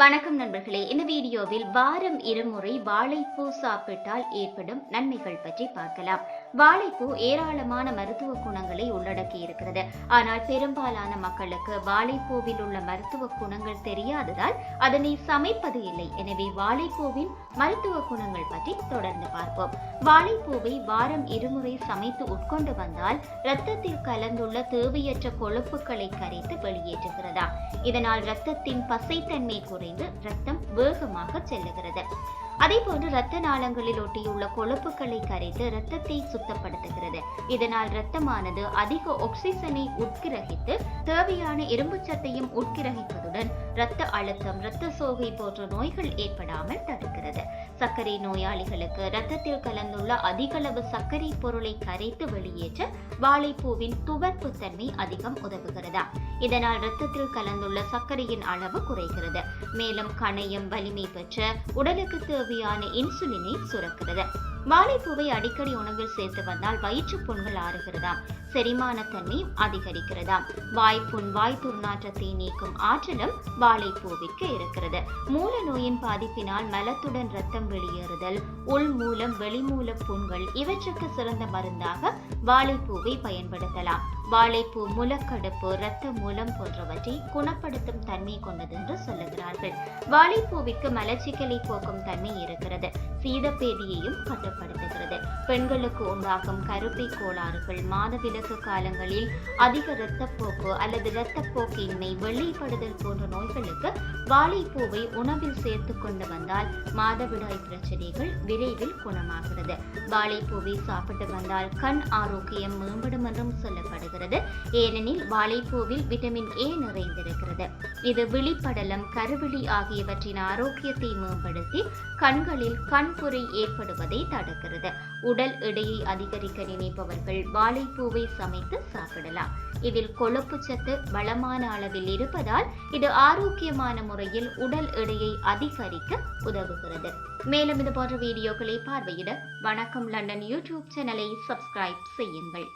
வணக்கம் நண்பர்களே. இந்த வீடியோவில் வாரம் இருமுறை வாழைப்பூ சாப்பிட்டால் ஏற்படும் நன்மைகள் பற்றி பார்க்கலாம். வாழைப்பூ ஏராளமான மருத்துவ குணங்களை உள்ளடக்கி இருக்கிறது. ஆனால் பெரும்பாலான மக்களுக்கு வாழைப்பூவில் உள்ள மருத்துவ குணங்கள் தெரியாததால் அதனை சமைப்பது இல்லை. எனவே வாழைப்பூவின் மருத்துவ குணங்கள் பற்றி தொடர்ந்து பார்ப்போம். வாழைப்பூவை வாரம் இருமுறை சமைத்து உட்கொண்டு வந்தால் இரத்தத்தில் கலந்துள்ள தேவையற்ற கொழுப்புகளை கரைத்து வெளியேற்றுகிறதா? இதனால் இரத்தத்தின் பசைத்தன்மை குறைந்து ரத்தம் வேகமாக செல்லுகிறது. அதே போன்று இரத்த நாளங்களில் ஒட்டியுள்ள கொழுப்புகளை கரைத்து இரத்தத்தை சுத்தப்படுத்துகிறது. இதனால் இரத்தமானது அதிக ஆக்சிஜனை உட்கிரகித்து தேவையான இரும்புச்சத்தையும் உட்கிரகிப்பதுடன் இரத்த அழுத்தம் இரத்த சோகை போன்ற நோய்கள் ஏற்படாமல் தடுக்கிறது. சர்க்கரை நோயாளிகளுக்கு இரத்தத்தில் கலந்துள்ள அதிகளவு சர்க்கரை பொருளை கரைத்து வெளியேற்ற வாழைப்பூவின் துவர்ப்பு தன்மை அதிகம் உதவுகிறதா? இதனால் இரத்தத்தில் கலந்துள்ள சர்க்கரையின் அளவு குறைகிறது. மேலும் கணையம் வலிமை பெற்ற உடலுக்கு தேவையான இன்சுலினை சுரக்கிறது வாழைப்பூவை அடிக்கடி உணவில் சேர்த்து வந்தால் வயிற்று புண்கள் ஆறுகிறதாம். செரிமானத்தன்மை அதிகரிக்கிறதாம் வாய்ப்புண் வாய் துர்நாற்றத்தை நீக்கும் ஆற்றலும் வாழைப்பூவிற்கு இருக்கிறது. மூல நோயின் பாதிப்பினால் மலத்துடன் ரத்தம் வெளியேறுதல் உள் மூலம் வெளிமூல புண்கள் இவற்றுக்கு சிறந்த மருந்தாக வாழைப்பூவை பயன்படுத்தலாம். வாழைப்பூ முலக்கடுப்பு இரத்த மூலம் போன்றவற்றை குணப்படுத்தும் தன்மை கொண்டது என்று சொல்லுகிறார்கள். வாழைப்பூவிற்கு மலச்சிக்கலை போக்கும் தன்மை இருக்கிறது. சீதப்பேதியையும் கட்டுப்படுத்துகிறது. பெண்களுக்கு உண்டாகும் கருப்பை கோளாறுகள் மாதவிலக்கு காலங்களில் அதிக இரத்தப்போக்கு அல்லது இரத்தப்போக்கின்மை வெள்ளைப்படுதல் போன்ற நோய்களுக்கு வாழைப்பூவை உணவில் சேர்த்து கொண்டு வந்தால் மாதவிடாய் பிரச்சனைகள் விரைவில் குணமாகிறது. வாழைப்பூவை சாப்பிட்டு வந்தால் கண் ஆரோக்கியம் மேம்படும் என்றும் சொல்லப்படுகிறது. ஏனெனில் வாழைப்பூவில் விட்டமின் ஏ நிறைந்திருக்கிறது. இது விழிப்படலம் கருவிழி ஆகியவற்றின் ஆரோக்கியத்தை மேம்படுத்தி கண்களில் கண்புரை ஏற்படுவதை தடுக்கிறது. உடல் எடையை அதிகரிக்க நினைப்பவர்கள் வாழைப்பூவை சமைத்து சாப்பிடலாம். இதில் கொழுப்பு சத்து வளமான அளவில் இருப்பதால் இது ஆரோக்கியமான முறையில் உடல் எடையை அதிகரிக்க உதவுகிறது. மேலும் இது போன்ற வீடியோக்களை பார்வையிட வணக்கம் லண்டன் யூடியூப் சேனலை சப்ஸ்கிரைப் செய்யுங்கள்.